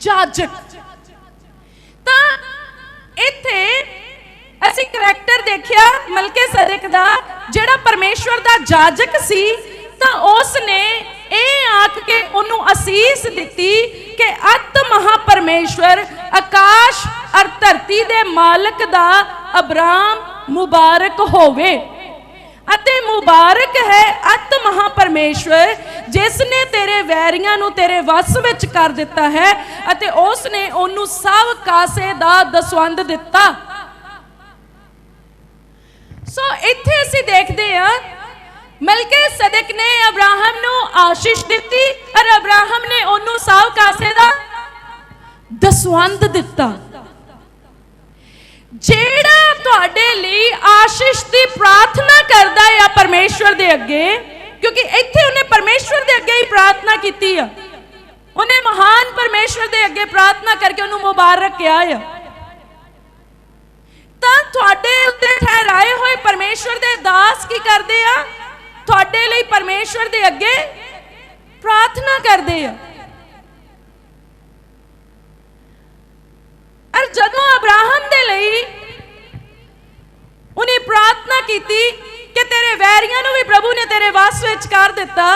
ਜਾਜਕ ਤਾਂ ਇੱਥੇ ਅਸੀਂ ਕਰੈਕਟਰ ਦੇਖਿਆ ਮਲਕੇ ਸਦਕ ਦਾ, ਜਿਹੜਾ ਪਰਮੇਸ਼ਵਰ ਦਾ ਜਾਜਕ ਸੀ। ਤਾਂ ਉਸ ਨੇ ਇਹ ਆਖ ਕੇ ਉਹਨੂੰ ਅਸੀਸ ਦਿੱਤੀ ਕਿ ਅਤ ਮਹਾ ਪਰਮੇਸ਼ਵਰ ਆਕਾਸ਼ ਅਰ ਧਰਤੀ ਦੇ ਮਾਲਕ ਦਾ ਅਬਰਾਮ ਮੁਬਾਰਕ ਹੋਵੇ। ਅਤੇ ਮੁਬਾਰਕ ਹੈ ਅਤ ਮਹਾ ਪਰਮੇਸ਼ਵਰ ਜਿਸ ਨੇ ਤੇਰੇ ਵੈਰੀਆਂ ਨੂੰ ਤੇਰੇ ਵਸ ਵਿੱਚ ਕਰ ਦਿੱਤਾ ਹੈ ਅਤੇ ਉਸ ਨੇ ਉਹਨੂੰ ਸਭ ਕਾਸੇ ਦਾ ਦਸਵੰਦ ਦਿੱਤਾ। ਸੋ ਇੱਥੇ ਅਸੀਂ ਦੇਖਦੇ ਹਾਂ ਮਲਕੇ ਸਦਕ ਨੇ ਅਬਰਾਹਮ ਨੂੰ ਆਸ਼ੀਸ਼ ਦਿੱਤੀ ਔਰ ਅਬਰਾਹਮ ਨੇ ਉਹਨੂੰ ਸਭ ਕਾਸੇ ਦਾ ਦਸਵੰਦ ਦਿੱਤਾ। ਜਿਹੜਾ ਤੁਹਾਡੇ ਲਈ ਆਸ਼ੀਸ਼ ਦੀ ਪ੍ਰਾਰਥਨਾ ਕਰਦਾ ਹੈ ਪਰਮੇਸ਼ਵਰ ਦੇ ਅੱਗੇ, ਕਿਉਂਕਿ ਇੱਥੇ ਉਹਨੇ ਪਰਮੇਸ਼ਵਰ ਦੇ ਅੱਗੇ ਹੀ ਪ੍ਰਾਰਥਨਾ ਕੀਤੀ ਆ। ਉਹਨੇ ਮਹਾਨ ਪਰਮੇਸ਼ਵਰ ਦੇ ਅੱਗੇ ਪ੍ਰਾਰਥਨਾ ਕਰਕੇ ਉਹਨੂੰ ਮੁਬਾਰਕ ਕਿਹਾ ਆ। ਤਾਂ ਤੁਹਾਡੇ ਉੱਤੇ ਠਹਿਰਾਏ ਹੋਏ ਪਰਮੇਸ਼ਵਰ ਦੇ ਦਾਸ ਕੀ ਕਰਦੇ ਆ? ਤੁਹਾਡੇ ਲਈ ਪਰਮੇਸ਼ਵਰ ਦੇ ਅੱਗੇ ਪ੍ਰਾਰਥਨਾ ਕਰਦੇ ਆ। ਅਰ ਜਦੋਂ ਅਬਰਾਹਮ ਦੇ ਲਈ ਉਹਨੇ ਪ੍ਰਾਰਥਨਾ ਕੀਤੀ ਕਿ ਤੇਰੇ ਵੈਰੀਆਂ ਨੂੰ ਵੀ ਪ੍ਰਭੂ ਨੇ ਤੇਰੇ ਵਾਸ ਵਿੱਚ ਕਰ ਦਿੱਤਾ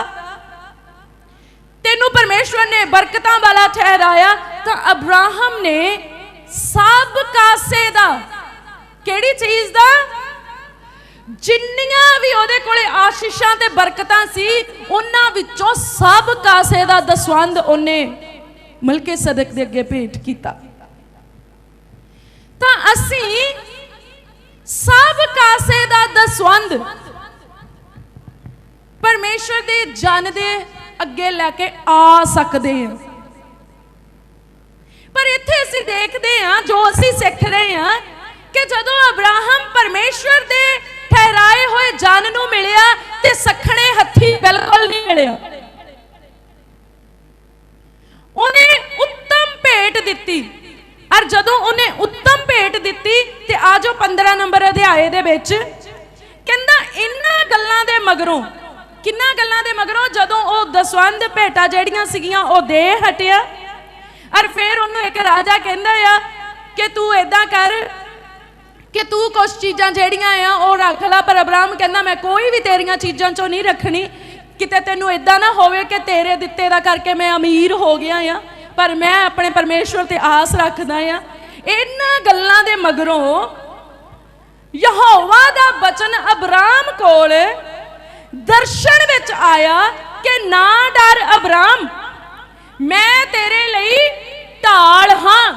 ਤੈਨੂੰ ਪਰਮੇਸ਼ਵਰ ਨੇ ਬਰਕਤਾਂ ਵਾਲਾ ਠਹਿਰਾਇਆ ਤਾਂ ਅਬਰਾਹਮ ਨੇ ਸਭ ਕਾਸੇ ਦਾ ਕਿਹੜੀ ਚੀਜ਼ ਦਾ ਜਿੰਨੀਆਂ ਵੀ ਉਹਦੇ ਕੋਲੇ ਆਸ਼ੀਸ਼ਾਂ ਤੇ ਬਰਕਤਾਂ ਸੀ ਉਹਨਾਂ ਵਿੱਚੋਂ ਸਭ ਕਾਸੇ ਦਾ ਦਸਵੰਦ ਉਹਨੇ ਮਲਕੇ ਸਦਕ ਦੇ ਅੱਗੇ ਭੇਟ ਕੀਤਾ ਤਾਂ ਅਸੀਂ ਸਭ ਕਾਸੇ ਦਾ ਦਸਵੰਦ ਪਰਮੇਸ਼ਰ ਦੇ ਜਨ ਦੇ ਅੱਗੇ ਲੈ ਕੇ ਆ ਸਕਦੇ ਹਾਂ। ਪਰ ਇੱਥੇ ਅਸੀਂ ਦੇਖਦੇ ਹਾਂ, ਜੋ ਅਸੀਂ ਸਿੱਖ ਰਹੇ ਹਾਂ, ਕਿ ਜਦੋਂ ਅਬਰਾਹਮ ਪਰਮੇਸ਼ਰ ਦੇ ਠਹਿਰਾਏ ਹੋਏ ਜਨ ਨੂੰ ਮਿਲਿਆ, ਤੇ ਸਖਣੇ ਹੱਥੀ ਬਿਲਕੁਲ ਨਹੀਂ ਮਿਲਿਆ। ਉਹਨੇ ਉੱਤਮ ਭੇਟ ਦਿੱਤੀ। ਔਰ ਜਦੋਂ ਉਹਨੇ ਉੱਤਮ ਭੇਟ ਦਿੱਤੀ ਤੇ ਆਜੋ 15 ਨੰਬਰ ਅਧਿਆਏ ਦੇ ਵਿੱਚ। ਕਹਿੰਦਾ ਇਹਨਾਂ ਗੱਲਾਂ ਦੇ ਮਗਰੋਂ, ਕਿੰਨਾ ਗੱਲਾਂ ਦੇ ਮਗਰੋਂ ਜਦੋਂ ਉਹ ਦਸਵੰਦ ਭੇਟਾ ਜਿਹੜੀਆਂ ਸੀਗੀਆਂ, ਉਹ ਦੇ ਹਟਿਆ। ਔਰ ਫਿਰ ਉਹਨੂੰ ਇੱਕ ਰਾਜਾ ਕਹਿੰਦਾ ਆ ਕਿ ਤੂੰ ਏਦਾਂ ਕਰ ਕਿ ਤੂੰ ਕੁਝ ਚੀਜ਼ਾਂ ਜਿਹੜੀਆਂ ਆ, ਉਹ ਰੱਖ ਲੈ। ਪਰ ਅਬਰਾਮ ਕਹਿੰਦਾ, ਮੈਂ ਕੋਈ ਵੀ ਤੇਰੀਆਂ ਚੀਜ਼ਾਂ ਚੋਂ ਨਹੀਂ ਰੱਖਣੀ। ਕਿਤੇ ਤੈਨੂੰ ਇਦਾਂ ਨਾ ਹੋਵੇ ਕਿ ਤੇਰੇ ਦਿੱਤੇ ਦਾ ਕਰਕੇ ਮੈਂ ਅਮੀਰ ਹੋ ਗਿਆ ਆ। ਪਰ ਮੈਂ ਆਪਣੇ ਪਰਮੇਸ਼ਵਰ ਤੇ ਆਸ ਰੱਖਦਾ ਆ ਇਹਨਾਂ ਗੱਲਾਂ ਦੇ ਮਗਰੋਂ ਯਹੋਵਾ ਦਾ ਬਚਨ ਅਬਰਾਮ ਕੋਲ ਦਰਸ਼ਨ ਵਿੱਚ ਆਇਆ ਕਿ ਨਾ ਡਰ ਅਬਰਾਮ, ਮੈਂ ਤੇਰੇ ਲਈ ਢਾਲ ਹਾਂ।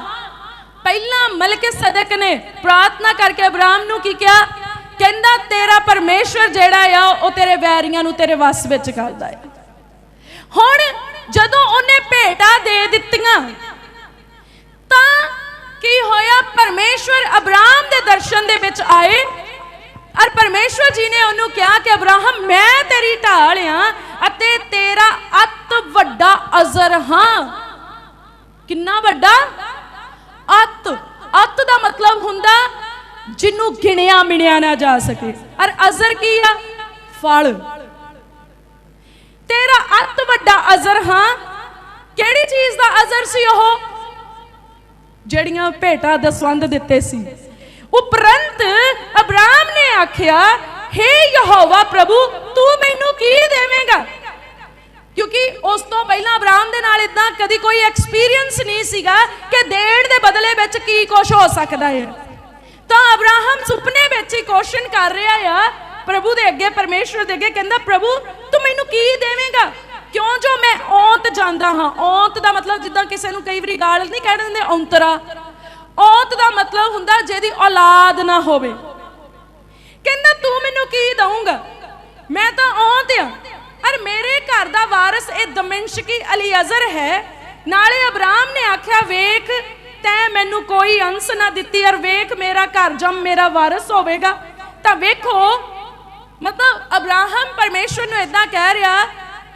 ਪਹਿਲਾਂ ਮਲਕ ਸਦਕ ਨੇ ਪ੍ਰਾਰਥਨਾ ਕਰਕੇ ਅਬਰਾਮ ਨੂੰ ਕੀ ਕਿਹਾ? ਕਹਿੰਦਾ, ਤੇਰਾ ਪਰਮੇਸ਼ਵਰ ਜਿਹੜਾ ਆ, ਉਹ ਤੇਰੇ ਵੈਰੀਆਂ ਨੂੰ ਤੇਰੇ ਵਸ ਵਿੱਚ ਕਰਦਾ ਹੈ। ਹੁਣ ਜਦੋਂ ਉਹਨੇ ਭੇਟਾ ਦੇ ਦਿੱਤੀਆਂ, ਤਾਂ ਕੀ ਹੋਇਆ? ਪਰਮੇਸ਼ਵਰ ਅਬਰਾਮ ਦੇ ਦਰਸ਼ਨ ਦੇ ਵਿੱਚ ਆਏ ਔਰ ਪਰਮੇਸ਼ਵਰ ਜੀ ਨੇ ਉਹਨੂੰ ਕਿਹਾ ਕਿ, ਅਬਰਾਹਮ, ਮੈਂ ਤੇਰੀ ਢਾਲ ਆ ਅਤੇ ਤੇਰਾ ਅਤ ਵੱਡਾ ਅਜ਼ਰ ਹਾਂ। ਕਿੰਨਾ ਵੱਡਾ? ਅਤ। ਅਤ ਦਾ ਮਤਲਬ ਹੁੰਦਾ ਜਿਹਨੂੰ ਗਿਣਿਆ ਮਿਣਿਆ ਨਾ ਜਾ ਸਕੇ। ਔਰ ਅਜ਼ਰ ਕੀ ਆ? ਫਲ। ਅਤ ਵੱਡਾ ਅਜ਼ਰ, ਹਾਂ? ਕਿਹੜੀ ਚੀਜ਼ ਦਾ ਅਜ਼ਰ ਸੀ ਉਹ? ਜਿਹੜੀਆਂ ਭੇਟਾ ਦਸਵੰਦ ਦਿੱਤੇ ਸੀ। ਉਪਰੰਤ ਅਬਰਾਮ ਨੇ ਆਖਿਆ हे ਯਹੋਵਾ ਪ੍ਰਭੂ, ਤੂੰ ਮੈਨੂੰ ਕੀ ਦੇਵੇਂਗਾ? ਕਿਉਂਕਿ ਉਸ ਤੋਂ ਪਹਿਲਾਂ ਅਬਰਾਮ ਦੇ ਨਾਲ ਇਦਾਂ ਕਦੀ ਕੋਈ ਐਕਸਪੀਰੀਅੰਸ ਨਹੀਂ ਸੀਗਾ ਕਿ ਦੇਣ ਦੇ ਬਦਲੇ ਵਿੱਚ ਕੀ ਕੁਝ ਹੋ ਸਕਦਾ ਹੈ। ਤਾਂ ਅਬਰਾਹਮ ਸੁਪਨੇ ਵਿੱਚ ਹੀ ਕੁਐਸਚਨ ਕਰ ਰਿਹਾ ਆ ਪ੍ਰਭੂ ਦੇ ਅੱਗੇ, ਪਰਮੇਸ਼ਵਰ ਦੇ ਅੱਗੇ ਕਹਿੰਦਾ, ਪ੍ਰਭੂ, ਤੂੰ ਮੈਨੂੰ ਕੀ ਦੇਵੇਂਗਾ? ਕਿਉਂ ਜੋ ਮੈਂ ਔਂਤ ਜਾਂਦਾ ਹਾਂ? ਔਂਤ ਦਾ ਮਤਲਬ ਜਿੱਦਾਂ ਕਿਸੇ ਨੂੰ ਕਈ ਵਾਰੀ ਗਾਲ ਨਹੀਂ ਕਹਿ ਦਿੰਦੇ, ਔਂਤਰਾ। ਔਂਤ ਦਾ ਮਤਲਬ ਹੁੰਦਾ ਜਿਹਦੀ ਔਲਾਦ ਨਾ ਹੋਵੇ। ਕਹਿੰਦਾ, ਤੂੰ ਮੈਨੂੰ ਕੀ ਦਊਂਗਾ? ਮੈਂ ਤਾਂ ਔਂਤ ਆ। ਅਰ ਮੇਰੇ ਘਰ ਦਾ ਵਾਰਿਸ ਇਹ ਦਮਿੰਸ਼ਕੀ ਅਲੀਅਜ਼ਰ ਹੈ। ਨਾਲੇ ਅਬਰਾਮ ਨੇ ਆਖਿਆ, ਵੇਖ, ਤੈਂ ਮੈਨੂੰ ਕੋਈ ਅੰਸ ਨਾ ਦਿੱਤੀ ਅਰ ਵੇਖ ਮੇਰਾ ਘਰ ਜਮ ਮੇਰਾ ਵਾਰਿਸ ਹੋਵੇਗਾ। ਤਾਂ ਵੇਖੋ ਮਤਲਬ ਅਬਰਾਹਮ ਪਰਮੇਸ਼ਵਰ ਨੂੰ ਇਦਾਂ ਕਹਿ ਰਿਹਾ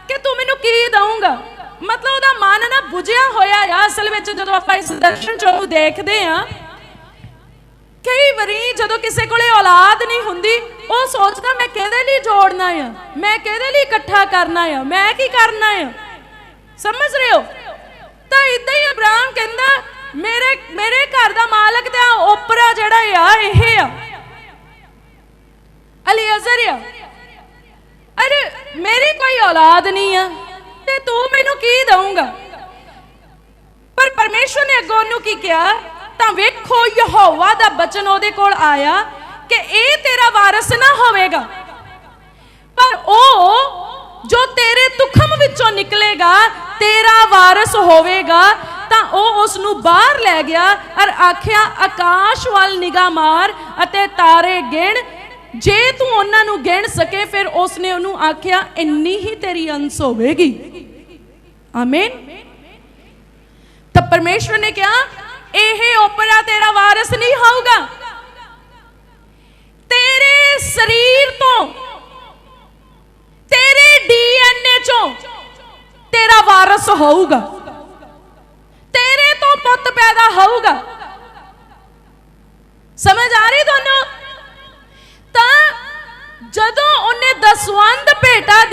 ਕਿ ਤੂੰ ਮੈਨੂੰ ਕੀ ਦਊਂਗਾ? ਮਤਲਬ ਉਹਦਾ ਮਨ ਨਾ ਬੁਝਿਆ ਹੋਇਆ ਆ ਅਸਲ ਵਿੱਚ ਜਦੋਂ ਆਪਾਂ ਇਸ ਦਰਸ਼ਨ ਚੋਂ ਦੇਖਦੇ ਆ ਕਈ ਵਾਰੀ ਜਦੋਂ ਕਿਸੇ ਕੋਲੇ ਔਲਾਦ ਨਹੀਂ ਹੁੰਦੀ, ਉਹ ਸੋਚਦਾ, ਮੈਂ ਕਿਹਦੇ ਲਈ ਜੋੜਨਾ ਆ? ਮੈਂ ਕਿਹਦੇ ਲਈ ਇਕੱਠਾ ਕਰਨਾ ਆ? ਮੈਂ ਕੀ ਕਰਨਾ ਆ? ਸਮਝ ਰਹੇ ਹੋ? ਤਾਂ ਇਦਾਂ ਹੀ ਅਬਰਾਮ ਕਹਿੰਦਾ, ਮੇਰੇ ਮੇਰੇ ਘਰ ਦਾ ਮਾਲਕ ਤੇ ਉਪਰਾ ਜਿਹੜਾ ਆ, ਇਹ ਆ ਅਲੀਅਜ਼ਰ ਆ ਅਰੇ ਮੇਰੀ ਕੋਈ ਔਲਾਦ ਨਹੀਂ ਆ, ਤੇ ਤੂੰ ਮੈਨੂੰ ਕੀ ਦਊਂਗਾ? ਪਰ ਪਰਮੇਸ਼ਵਰ ਨੇ ਅੱਗੋਂ ਉਹਨੂੰ ਕੀ ਕਿਹਾ? ਤਾਂ ਵੇਖੋ, ਯਹੋਵਾ ਦਾ ਬਚਨ ਉਹਦੇ ਕੋਲ ਆਇਆ ਕਿ ਇਹ ਤੇਰਾ ਵਾਰਿਸ ਨਾ ਹੋਵੇਗਾ। ਪਰ ਉਹ ਜੋ ਤੇਰੇ ਤੁਖਮ ਵਿੱਚੋਂ ਨਿਕਲੇਗਾ, ਤੇਰਾ ਵਾਰਿਸ ਹੋਵੇਗਾ, ਤਾਂ ਉਹ ਉਸ ਨੂੰ ਬਾਹਰ ਲੈ ਗਿਆ ਔਰ ਆਖਿਆ, ਆਕਾਸ਼ ਵੱਲ ਨਿਗਾਹ ਮਾਰ ਅਤੇ ਤਾਰੇ ਗਿਣ ਜੇ ਤੂੰ ਉਹਨਾਂ ਨੂੰ ਗਿਣ ਸਕੇ, ਫਿਰ ਉਸਨੇ ਉਹਨੂੰ ਆਖਿਆ, ਇੰਨੀ ਹੀ ਤੇਰੀ ਅੰਸ ਹੋਵੇਗੀ। ਆਮੀਨ ਤਾਂ ਪਰਮੇਸ਼ਵਰ ਨੇ ਕਿਹਾ, ਇਹ ਓਪਰਾ ਤੇਰਾ ਵਾਰਿਸ ਨਹੀਂ ਹੋਊਗਾ। ਤੇਰੇ ਸਰੀਰ ਤੋਂ, ਤੇਰੇ ਡੀਐਨਏ ਚੋਂ ਤੇਰਾ ਵਾਰਿਸ ਹੋਊਗਾ।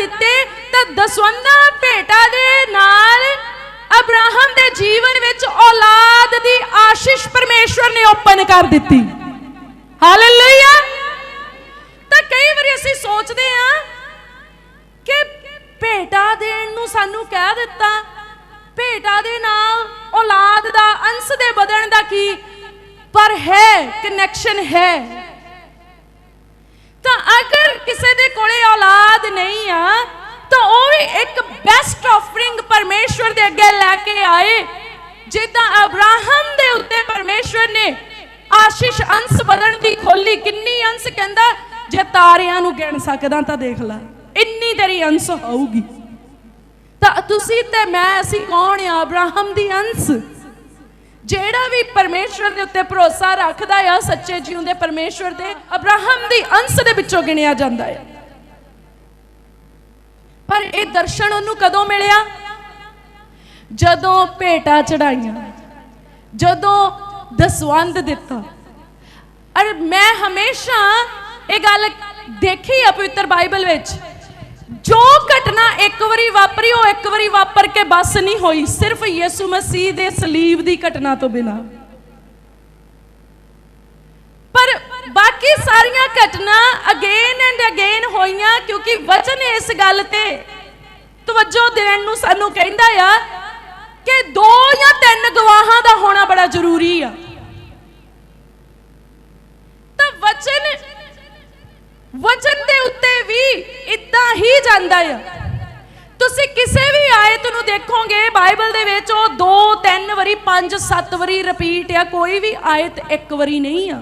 ਦਿੱਤੇ, ਤਾਂ ਦਸਵੰਦਾਂ ਭੇਟਾ ਦੇ ਨਾਲ ਅਬਰਾਹਮ ਦੇ ਜੀਵਨ ਵਿੱਚ ਔਲਾਦ ਦੀ ਆਸ਼ੀਸ਼ ਪਰਮੇਸ਼ਵਰ ਨੇ ਓਪਨ ਕਰ ਦਿੱਤੀ। ਹਾਲੇਲੂਇਆ! ਤਾਂ ਕਈ ਵਾਰੀ ਅਸੀਂ ਸੋਚਦੇ ਹਾਂ ਕਿ ਭੇਟਾ ਦੇਣ ਨੂੰ ਸਾਨੂੰ ਕਹਿ ਦਿੱਤਾ, ਭੇਟਾ ਦੇ ਨਾਲ ਔਲਾਦ ਦਾ ਅੰਸ਼ ਦੇ ਵਧਣ ਦਾ ਕੀ? ਪਰ ਹੈ ਕਨੈਕਸ਼ਨ ਹੈ। ਅਗਰ ਕਿਸੇ ਦੇ ਕੋਲੇ ਔਲਾਦ ਨਹੀਂ ਆ, ਤਾਂ ਉਹ ਵੀ ਇੱਕ ਬੈਸਟ ਆਫਰਿੰਗ ਪਰਮੇਸ਼ਵਰ ਦੇ ਅੱਗੇ ਲੈ ਕੇ ਆਏ। ਜਿੱਦਾਂ ਅਬਰਾਹਮ ਦੇ ਉੱਤੇ ਪਰਮੇਸ਼ਵਰ ਨੇ ਆਸ਼ੀਸ਼ ਅੰਸ਼ ਵਧਣ ਦੀ ਖੋਲੀ, ਕਿੰਨੀ ਅੰਸ਼ ਕਹਿੰਦਾ, ਜੇ ਤਾਰਿਆਂ ਨੂੰ ਗਿਣ ਸਕਦਾ ਤਾਂ ਦੇਖ ਲੈ, ਇੰਨੀ ਤੇਰੀ ਅੰਸ਼ ਹੋਊਗੀ। ਤਾਂ ਤੁਸੀਂ ਤੇ ਮੈਂ, ਅਸੀਂ ਕੌਣ ਆ ਅਬਰਾਹਮ ਦੀ ਅੰਸ਼? ਜਿਹੜਾ ਵੀ ਪਰਮੇਸ਼ਵਰ ਦੇ ਉੱਤੇ ਭਰੋਸਾ ਰੱਖਦਾ ਆ ਸੱਚੇ ਜਿਉਂਦੇ ਪਰਮੇਸ਼ਵਰ ਦੇ, ਅਬਰਾਹਮ ਦੀ ਅੰਸ਼ ਦੇ ਵਿੱਚੋਂ ਗਿਣਿਆ ਜਾਂਦਾ ਹੈ। ਪਰ ਇਹ ਦਰਸ਼ਨ ਉਹਨੂੰ ਕਦੋਂ ਮਿਲਿਆ? ਜਦੋਂ ਭੇਟਾ ਚੜਾਈਆਂ, ਜਦੋਂ ਦਸਵੰਦ ਦਿੱਤਾ। ਅਰ ਮੈਂ ਹਮੇਸ਼ਾ ਇਹ ਗੱਲ ਦੇਖੀ ਆ ਪਵਿੱਤਰ ਬਾਈਬਲ ਵਿੱਚ। ਜੋ ਘਟਨਾ ਇੱਕ ਵਾਰੀ ਵਾਪਰੀ, ਉਹ ਇੱਕ ਵਾਰੀ ਵਾਪਰ ਕੇ ਬਸ ਨਹੀਂ ਹੋਈ। ਸਿਰਫ ਯਿਸੂ ਮਸੀਹ ਦੇ ਸਲੀਬ ਦੀ ਘਟਨਾ ਤੋਂ ਬਿਨਾ। ਪਰ ਬਾਕੀ ਸਾਰੀਆਂ ਘਟਨਾ ਅਗੇਨ ਐਂਡ ਅਗੇਨ ਹੋਈਆਂ, ਕਿਉਂਕਿ ਵਚਨ ਇਸ ਗੱਲ ਤੇ ਤਵੱਜੋ ਦੇਣ ਨੂੰ ਸਾਨੂੰ ਕਹਿੰਦਾ ਆ ਕਿ ਦੋ ਜਾਂ ਤਿੰਨ ਗਵਾਹਾਂ ਦਾ ਹੋਣਾ ਬੜਾ ਜ਼ਰੂਰੀ ਆ। ਤਾਂ ਵਚਨ ਵਚਨ ਦੇ ਉੱਤੇ ਵੀ ਇਦਾਂ ਹੀ ਜਾਂਦਾ ਆ। ਤੁਸੀਂ ਕਿਸੇ ਵੀ ਆਇਤ ਨੂੰ ਦੇਖੋਗੇ, ਬਾਈਬਲ ਦੇ ਵਿੱਚ ਉਹ 2 3 ਵਾਰੀ 5 7 ਵਾਰੀ ਰਿਪੀਟ ਆ, ਕੋਈ ਵੀ ਆਇਤ ਇੱਕ ਵਾਰੀ ਨਹੀਂ ਆ।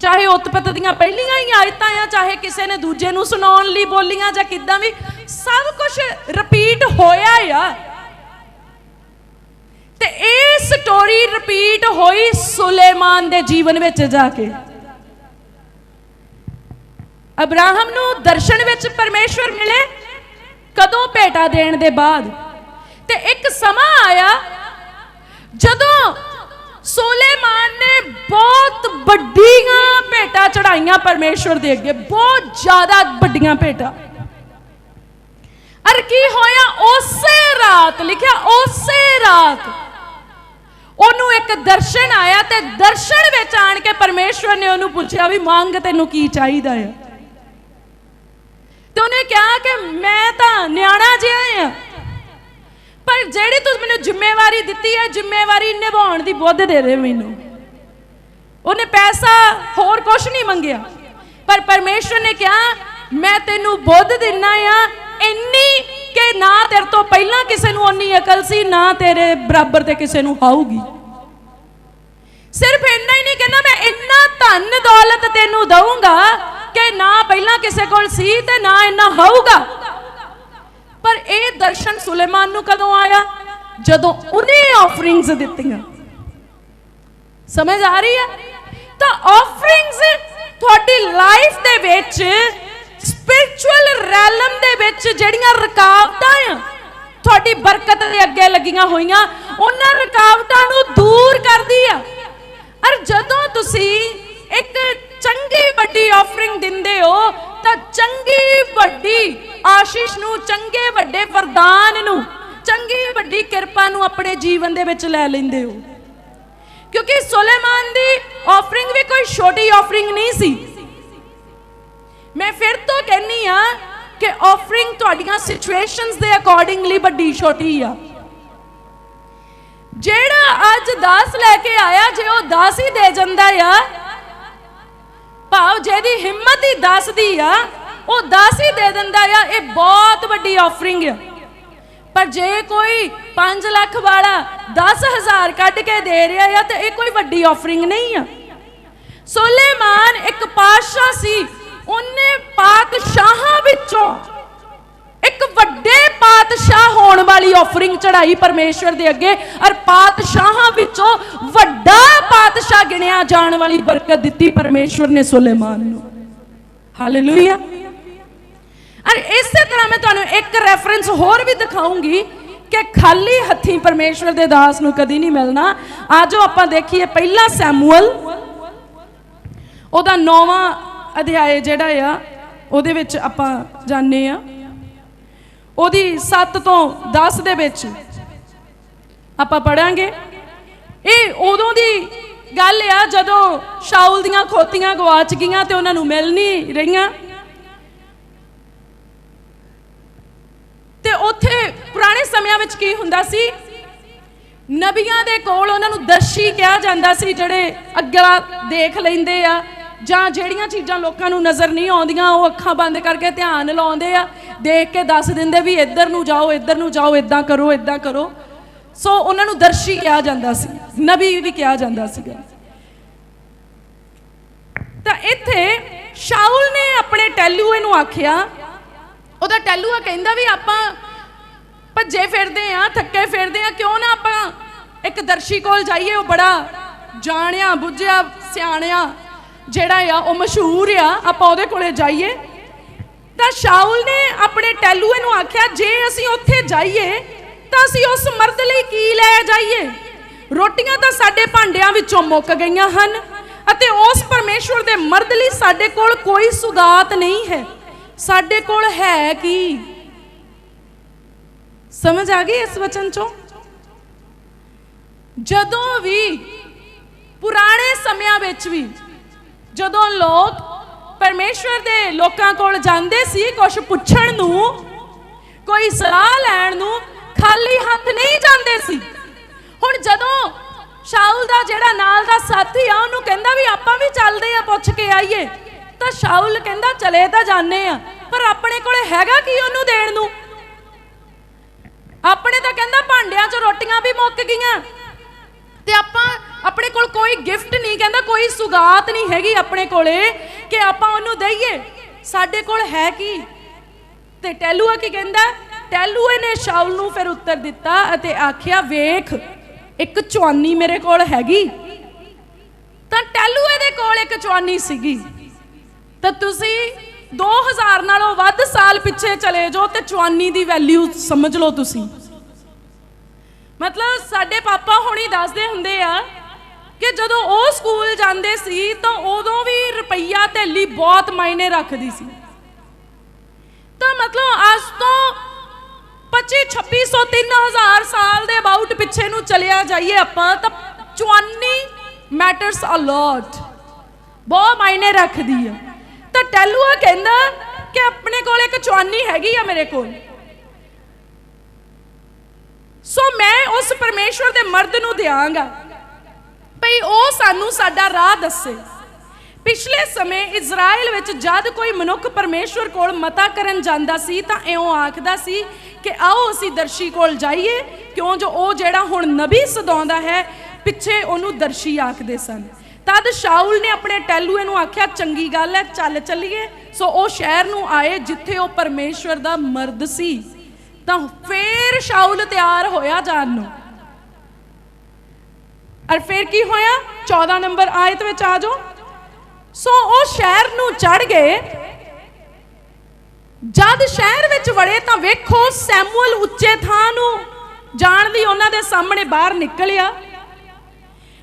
ਚਾਹੇ ਉਤਪਤ ਦੀਆਂ ਪਹਿਲੀਆਂ ਹੀ ਆਇਤਾਂ ਆ, ਚਾਹੇ ਕਿਸੇ ਨੇ ਦੂਜੇ ਨੂੰ ਸੁਣਾਉਣ ਲਈ ਬੋਲੀਆਂ ਜਾਂ ਕਿੱਦਾਂ ਵੀ, ਸਭ ਕੁਝ ਰਿਪੀਟ ਹੋਇਆ ਆ। ਤੇ ਇਹ ਸਟੋਰੀ ਰਿਪੀਟ ਹੋਈ ਸੁਲੇਮਾਨ ਦੇ ਜੀਵਨ ਵਿੱਚ ਜਾ ਕੇ। ਅਬਰਾਹਮ ਨੂੰ ਦਰਸ਼ਨ ਵਿੱਚ ਪਰਮੇਸ਼ਵਰ ਮਿਲੇ। ਕਦੋਂ ਭੇਟਾ ਦੇਣ ਦੇ ਬਾਅਦ? ਤੇ ਇੱਕ ਸਮਾਂ ਆਇਆ ਜਦੋਂ ਸੁਲੇਮਾਨ ਨੇ ਬਹੁਤ ਵੱਡੀਆਂ ਭੇਟਾ ਚੜਾਈਆਂ ਪਰਮੇਸ਼ਵਰ ਦੇ ਅੱਗੇ। ਬਹੁਤ ਜ਼ਿਆਦਾ ਵੱਡੀਆਂ ਭੇਟਾ। ਅਰ ਕੀ ਹੋਇਆ? ਉਸੇ ਰਾਤ, ਲਿਖਿਆ ਉਸੇ ਰਾਤ ਉਹਨੂੰ ਇੱਕ ਦਰਸ਼ਨ ਆਇਆ ਤੇ ਦਰਸ਼ਨ ਵਿੱਚ ਆਣ ਕੇ ਪਰਮੇਸ਼ਵਰ ਨੇ ਉਹਨੂੰ ਪੁੱਛਿਆ ਵੀ ਮੰਗ ਤੈਨੂੰ ਕੀ ਚਾਹੀਦਾ ਹੈ ਤੇ ਉਹਨੇ ਕਿਹਾ ਕਿ ਮੈਂ ਤਾਂ ਨਿਆਣਾ ਜਿਹਾ ਆ ਪਰ ਜਿਹੜੀ ਤੂੰ ਮੈਨੂੰ ਜ਼ਿੰਮੇਵਾਰੀ ਦਿੱਤੀ ਹੈ, ਜ਼ਿੰਮੇਵਾਰੀ ਨਿਭਾਉਣ ਦੀ ਬੁੱਧ ਦੇ ਦੇ ਮੈਨੂੰ। ਉਹਨੇ ਪੈਸਾ ਹੋਰ ਕੁਝ ਨਹੀਂ ਮੰਗਿਆ। ਪਰ ਪਰਮੇਸ਼ਵਰ ਨੇ ਕਿਹਾ, ਮੈਂ ਤੈਨੂੰ ਬੁੱਧ ਦਿੰਨਾ ਆ, ਇੰਨੀ ਕਿ ਨਾ ਤੇਰੇ ਤੋਂ ਪਹਿਲਾਂ ਕਿਸੇ ਨੂੰ ਓਨੀ ਅਕਲ ਸੀ, ਨਾ ਤੇਰੇ ਬਰਾਬਰ ਤੇ ਕਿਸੇ ਨੂੰ ਆਊਗੀ। ਸਿਰਫ ਇੰਨਾ ਹੀ ਨਹੀਂ, ਕਹਿੰਦਾ ਮੈਂ ਇੰਨਾ ਧਨ ਦੌਲਤ ਤੈਨੂੰ ਦਊਂਗਾ ਕਿ ਨਾ ਪਹਿਲਾਂ ਕਿਸੇ ਕੋਲ ਸੀ ਤੇ ਨਾ ਇੰਨਾ ਹੋਊਗਾ। ਪਰ ਇਹ ਦਰਸ਼ਨ ਸੁਲੇਮਾਨ ਨੂੰ ਕਦੋਂ ਆਇਆ? ਜਦੋਂ ਉਹਨੇ ਆਫਰਿੰਗਸ ਦਿੱਤੀਆਂ। ਸਮਝ ਆ ਰਹੀ ਹੈ? ਤਾਂ ਆਫਰਿੰਗਸ ਤੁਹਾਡੀ ਲਾਈਫ ਦੇ ਵਿੱਚ ਸਪਿਰਚੁਅਲ ਰੈਲਮ ਦੇ ਵਿੱਚ ਜਿਹੜੀਆਂ ਰੁਕਾਵਟਾਂ ਆ, ਤੁਹਾਡੀ ਬਰਕਤ ਦੇ ਅੱਗੇ ਲੱਗੀਆਂ ਹੋਈਆਂ, ਉਹਨਾਂ ਰੁਕਾਵਟਾਂ ਨੂੰ ਦੂਰ ਕਰਦੀ ਆ। ਅਰ ਜਦੋਂ ਤੁਸੀਂ ਇੱਕ ਚੰਗੀ ਵੱਡੀ ਆਫਰਿੰਗ ਦਿੰਦੇ ਹੋ, ਤਾਂ ਚੰਗੀ ਵੱਡੀ ਆਸ਼ੀਸ਼ ਨੂੰ, ਚੰਗੇ ਵੱਡੇ ਵਰਦਾਨ ਨੂੰ, ਚੰਗੀ ਵੱਡੀ ਕਿਰਪਾ ਨੂੰ ਆਪਣੇ ਜੀਵਨ ਦੇ ਵਿੱਚ ਲੈ ਲੈਂਦੇ ਹੋ। ਕਿਉਂਕਿ ਸੁਲੇਮਾਨ ਦੀ ਆਫਰਿੰਗ ਵੀ ਕੋਈ ਛੋਟੀ ਆਫਰਿੰਗ ਨਹੀਂ ਸੀ। ਮੈਂ ਫਿਰ ਤੋਂ ਕਹਿੰਨੀ ਆ ਕਿ ਆਫਰਿੰਗ ਤੁਹਾਡੀਆਂ ਸਿਚੁਏਸ਼ਨਸ ਦੇ ਅਕੋਰਡਿੰਗਲੀ ਵੱਡੀ, ਛੋਟੀ ਆ। ਜਿਹੜਾ ਅੱਜ 10 ਲੈ ਕੇ ਆਇਆ, ਜੇ ਉਹ 10 ਹੀ ਦੇ ਜਾਂਦਾ ਆ ਭਾਵ ਜਿਹਦੀ ਹਿੰਮਤ ਹੀ 10 ਆ, ਉਹ 10 ਹੀ ਦੇ ਦਿੰਦਾ ਆ, ਇਹ ਬਹੁਤ ਵੱਡੀ ਆਫਰਿੰਗ ਆ। ਪਰ ਜੇ ਕੋਈ 5 ਲੱਖ ਵਾਲਾ 10000 ਕੱਢ ਕੇ ਦੇ ਰਿਹਾ ਆ, ਤੇ ਇਹ ਕੋਈ ਵੱਡੀ ਆਫਰਿੰਗ ਨਹੀਂ ਆ। ਸੁਲੇਮਾਨ ਇੱਕ ਪਾਤਸ਼ਾਹ ਸੀ, ਉਹਨੇ ਪਾਤਸ਼ਾਹਾਂ ਵਿੱਚੋਂ ਇੱਕ ਵੱਡੇ ਪਾਤਸ਼ਾਹ ਹੋਣ ਵਾਲੀ ਆਫਰਿੰਗ ਚੜਾਈ ਪਰਮੇਸ਼ਵਰ ਦੇ ਅੱਗੇ, ਔਰ ਪਾਤਸ਼ਾਹਾਂ ਵਿੱਚੋਂ ਵੱਡਾ ਪਾਤਸ਼ਾਹ ਗਿਣਿਆ ਜਾਣ ਵਾਲੀ ਬਰਕਤ ਦਿੱਤੀ ਪਰਮੇਸ਼ਵਰ ਨੇ ਸੁਲੇਮਾਨ ਨੂੰ। ਹਾਲੇਲੂਇਆ ਔਰ ਇਸੇ ਤਰ੍ਹਾਂ ਮੈਂ ਤੁਹਾਨੂੰ ਇੱਕ ਰੈਫਰੈਂਸ ਹੋਰ ਵੀ ਦਿਖਾਉਂਗੀ ਕਿ ਖਾਲੀ ਹੱਥੀਂ ਪਰਮੇਸ਼ਵਰ ਦੇ ਦਾਸ ਨੂੰ ਕਦੀ ਨਹੀਂ ਮਿਲਣਾ। ਆਜੋ ਆਪਾਂ ਦੇਖੀਏ ਪਹਿਲਾ ਸੈਮੂਅਲ। ਉਹਦਾ ਨੌਵਾਂ ਅਧਿਆਇ ਜਿਹੜਾ ਆ, ਉਹਦੇ ਵਿੱਚ ਆਪਾਂ ਜਾਣਦੇ ਆ। ਉਹਦੀ 7 ਤੋਂ 10 ਦੇ ਵਿੱਚ ਆਪਾਂ ਪੜਾਂਗੇ ਇਹ ਉਦੋਂ ਦੀ ਗੱਲ ਆ ਜਦੋਂ ਸ਼ਾਉਲ ਦੀਆਂ ਖੋਤੀਆਂ ਗਵਾਚ ਗਈਆਂ ਤੇ ਉਹਨਾਂ ਨੂੰ ਮਿਲ ਨਹੀਂ ਰਹੀਆਂ। ਤੇ ਉੱਥੇ ਪੁਰਾਣੇ ਸਮਿਆਂ ਵਿੱਚ ਕੀ ਹੁੰਦਾ ਸੀ? ਨਬੀਆਂ ਦੇ ਕੋਲ ਉਹਨਾਂ ਨੂੰ ਦਰਸ਼ੀ ਕਿਹਾ ਜਾਂਦਾ ਸੀ, ਜਿਹੜੇ ਅੱਗਾ ਦੇਖ ਲੈਂਦੇ ਆ ਜਾਂ ਜਿਹੜੀਆਂ ਚੀਜ਼ਾਂ ਲੋਕਾਂ ਨੂੰ ਨਜ਼ਰ ਨਹੀਂ ਆਉਂਦੀਆਂ, ਉਹ ਅੱਖਾਂ ਬੰਦ ਕਰਕੇ ਧਿਆਨ ਲਾਉਂਦੇ ਆ। ਦੇਖ ਕੇ ਦੱਸ ਦਿੰਦੇ ਵੀ ਇੱਧਰ ਨੂੰ ਜਾਓ, ਇੱਧਰ ਨੂੰ ਜਾਓ ਇਦਾਂ ਕਰੋ ਇਦਾਂ ਕਰੋ। ਸੋ ਉਹਨਾਂ ਨੂੰ ਦਰਸ਼ੀ ਕਿਹਾ ਜਾਂਦਾ ਸੀ, ਨਬੀ ਵੀ ਕਿਹਾ ਜਾਂਦਾ ਸੀਗਾ। ਤਾਂ ਇੱਥੇ ਸ਼ਾਉਲ ਨੇ ਆਪਣੇ ਟੈਲੂਏ ਨੂੰ ਆਖਿਆ, ਉਹਦਾ ਟੈਲੂਆ ਕਹਿੰਦਾ ਵੀ ਆਪਾਂ ਭੱਜੇ ਫਿਰਦੇ ਆ, ਥੱਕੇ ਫਿਰਦੇ ਆ, ਕਿਉਂ ਨਾ ਆਪਾਂ ਇੱਕ ਦਰਸ਼ੀ ਕੋਲ ਜਾਈਏ, ਉਹ ਬੜਾ ਜਾਣਿਆ, ਬੁੱਝਿਆ, ਸਿਆਣਿਆ ਜਿਹੜਾ ਆ, ਉਹ ਮਸ਼ਹੂਰ ਆ, ਆਪਾਂ ਉਹਦੇ ਕੋਲੇ ਜਾਈਏ। ਤਾਂ ਸ਼ਾਉਲ ਨੇ ਆਪਣੇ ਟੈਲੂਏ ਨੂੰ ਆਖਿਆ, ਜੇ ਅਸੀਂ ਉੱਥੇ ਜਾਈਏ, ਤਾਂ ਅਸੀਂ ਉਸ ਮਰਦ ਲਈ ਕੀ ਲੈ ਜਾਈਏ? ਰੋਟੀਆਂ ਤਾਂ ਸਾਡੇ ਭਾਂਡਿਆਂ ਵਿੱਚੋਂ ਮੁੱਕ ਗਈਆਂ ਹਨ ਅਤੇ ਉਸ ਪਰਮੇਸ਼ਵਰ ਦੇ ਮਰਦ ਲਈ ਸਾਡੇ ਕੋਲ ਕੋਈ ਸੁਗਾਤ ਨਹੀਂ ਹੈ। ਸਾਡੇ ਕੋਲ ਹੈ ਕੀ? ਸਮਝ ਆ ਗਈ ਇਸ ਵਚਨ ਚੋਂ? ਜਦੋਂ ਵੀ ਪੁਰਾਣੇ ਸਮਿਆਂ ਵਿੱਚ ਵੀ ਜਦੋਂ ਲੋਕ ਪਰਮੇਸ਼ਵਰ ਦੇ ਲੋਕਾਂ ਕੋਲ ਜਾਂਦੇ ਸੀ ਕੁਝ ਪੁੱਛਣ ਨੂੰ, ਕੋਈ ਸਲਾਹ ਲੈਣ ਨੂੰ ਖਾਲੀ ਹੱਥ ਨਹੀਂ ਜਾਂਦੇ ਸੀ। ਹੁਣ ਜਦੋਂ ਸ਼ਾਉਲ ਦਾ ਜਿਹੜਾ ਨਾਲ ਦਾ ਸਾਥੀ ਆ, ਉਹਨੂੰ ਕਹਿੰਦਾ ਵੀ ਆਪਾਂ ਵੀ ਚੱਲਦੇ ਆ ਪੁੱਛ ਕੇ ਆਈਏ, ਤਾਂ ਸ਼ਾਉਲ ਕਹਿੰਦਾ ਚਲੇ ਤਾਂ ਜਾਣੇ ਆ, ਪਰ ਆਪਣੇ ਕੋਲੇ ਹੈਗਾ ਕੀ ਉਹਨੂੰ ਦੇਣ ਨੂੰ? ਆਪਣੇ ਤਾਂ ਕਹਿੰਦਾ ਭਾਂਡਿਆਂ 'ਚ ਰੋਟੀਆਂ ਵੀ ਮੁੱਕ ਗਈਆਂ, ਤੇ ਆਪਾਂ ਆਪਣੇ ਕੋਲ ਕੋਈ ਗਿਫਟ ਨਹੀਂ, ਕਹਿੰਦਾ ਕੋਈ ਸੁਗਾਤ ਨਹੀਂ ਹੈਗੀ ਆਪਣੇ ਕੋਲੇ, ਕਿ ਆਪਾਂ ਉਹਨੂੰ ਦਈਏ। ਸਾਡੇ ਕੋਲ ਹੈ ਕੀ? ਤੇ ਟੈਲੂਆ ਕੀ ਕਹਿੰਦਾ? ਟੈਲੂਏ ਨੇ ਸ਼ਾਉਲ ਨੂੰ ਫਿਰ ਉੱਤਰ ਦਿੱਤਾ ਅਤੇ ਆਖਿਆ, ਵੇਖ, ਇੱਕ ਚਵਾਨੀ ਮੇਰੇ ਕੋਲ ਹੈਗੀ। ਤਾਂ ਟੈਲੂਏ ਦੇ ਕੋਲ ਇੱਕ ਚਵਾਨੀ ਸੀਗੀ। ਤਾਂ ਤੁਸੀਂ 2000 ਨਾਲੋਂ ਵੱਧ ਸਾਲ ਪਿੱਛੇ ਚਲੇ ਜਾਓ ਤੇ ਚਵਾਨੀ ਦੀ ਵੈਲਿਊ ਸਮਝ ਲਓ ਤੁਸੀਂ। ਮਤਲਬ ਸਾਡੇ ਪਾਪਾ ਹੁਣੀ ਦੱਸਦੇ ਹੁੰਦੇ ਆ ਕਿ ਜਦੋਂ ਉਹ ਸਕੂਲ ਜਾਂਦੇ ਸੀ ਤਾਂ ਉਦੋਂ ਵੀ ਰੁਪਈਆ ਥੈਲੀ ਬਹੁਤ ਮਾਇਨੇ ਰੱਖਦੀ ਸੀ। ਤਾਂ ਮਤਲਬ ਅੱਜ ਤੋਂ 25 2600 3000 ਸਾਲ ਦੇ ਅਬਾਊਟ ਪਿੱਛੇ ਨੂੰ ਚਲਿਆ ਜਾਈਏ ਆਪਾਂ ਤਾਂ ਚਵਾਨੀ ਮੈਟਰਸ ਅ ਲੋਟ ਬਹੁਤ ਮਾਇਨੇ ਰੱਖਦੀ ਆ। ਤਾਂ ਟੈਲੂਆ ਕਹਿੰਦਾ ਕਿ ਆਪਣੇ ਕੋਲ ਇੱਕ ਚਵਾਨੀ ਹੈਗੀ ਆ ਮੇਰੇ ਕੋਲ। ਸੋ ਮੈਂ ਉਸ ਪਰਮੇਸ਼ਵਰ ਦੇ ਮਰਦ ਨੂੰ ਦਿਆਂਗਾ। ਭਈ ਉਹ ਸਾਨੂੰ ਸਾਡਾ ਰਾਹ ਦੱਸੇ। ਪਿਛਲੇ ਸਮੇਂ ਇਜ਼ਰਾਈਲ ਵਿੱਚ ਜਦ ਕੋਈ ਮਨੁੱਖ ਪਰਮੇਸ਼ਵਰ ਕੋਲ ਮਤਾ ਕਰਨ ਜਾਂਦਾ ਸੀ, ਤਾਂ ਇਉਂ ਆਖਦਾ ਸੀ ਕਿ ਆਓ ਅਸੀਂ ਦਰਸ਼ੀ ਕੋਲ ਜਾਈਏ, ਕਿਉਂ ਜੋ ਉਹ ਜਿਹੜਾ ਹੁਣ ਨਬੀ ਸਦਾਉਂਦਾ ਹੈ, ਪਿੱਛੇ ਉਹਨੂੰ ਦਰਸ਼ੀ ਆਖਦੇ ਸਨ। ਤਦ ਸ਼ਾਉਲ ਨੇ ਆਪਣੇ ਟੈਲੂਏ ਨੂੰ ਆਖਿਆ, ਚੰਗੀ ਗੱਲ ਹੈ, ਚੱਲ ਚੱਲੀਏ। ਸੋ ਉਹ ਸ਼ਹਿਰ ਨੂੰ ਆਏ, ਜਿੱਥੇ ਉਹ ਪਰਮੇਸ਼ਵਰ ਦਾ ਮਰਦ ਸੀ। ਤਾਂ ਫੇਰ ਸ਼ਾਉਲ ਤਿਆਰ ਹੋਇਆ ਜਾਣ ਨੂੰ। ਔਰ ਫਿਰ ਕੀ ਹੋਇਆ? 14 ਨੰਬਰ ਆਇਤ ਵਿੱਚ ਆ ਜਾਓ। ਸੋ ਉਹ ਸ਼ਹਿਰ ਨੂੰ ਚੜ ਗਏ। ਜਦ ਸ਼ਹਿਰ ਵਿੱਚ ਵੜੇ ਤਾਂ ਵੇਖੋ ਸੈਮੂਅਲ ਉੱਚੇ ਥਾਂ ਨੂੰ ਜਾਣ ਲਈ ਉਹਨਾਂ ਦੇ ਸਾਹਮਣੇ ਬਾਹਰ ਨਿਕਲਿਆ।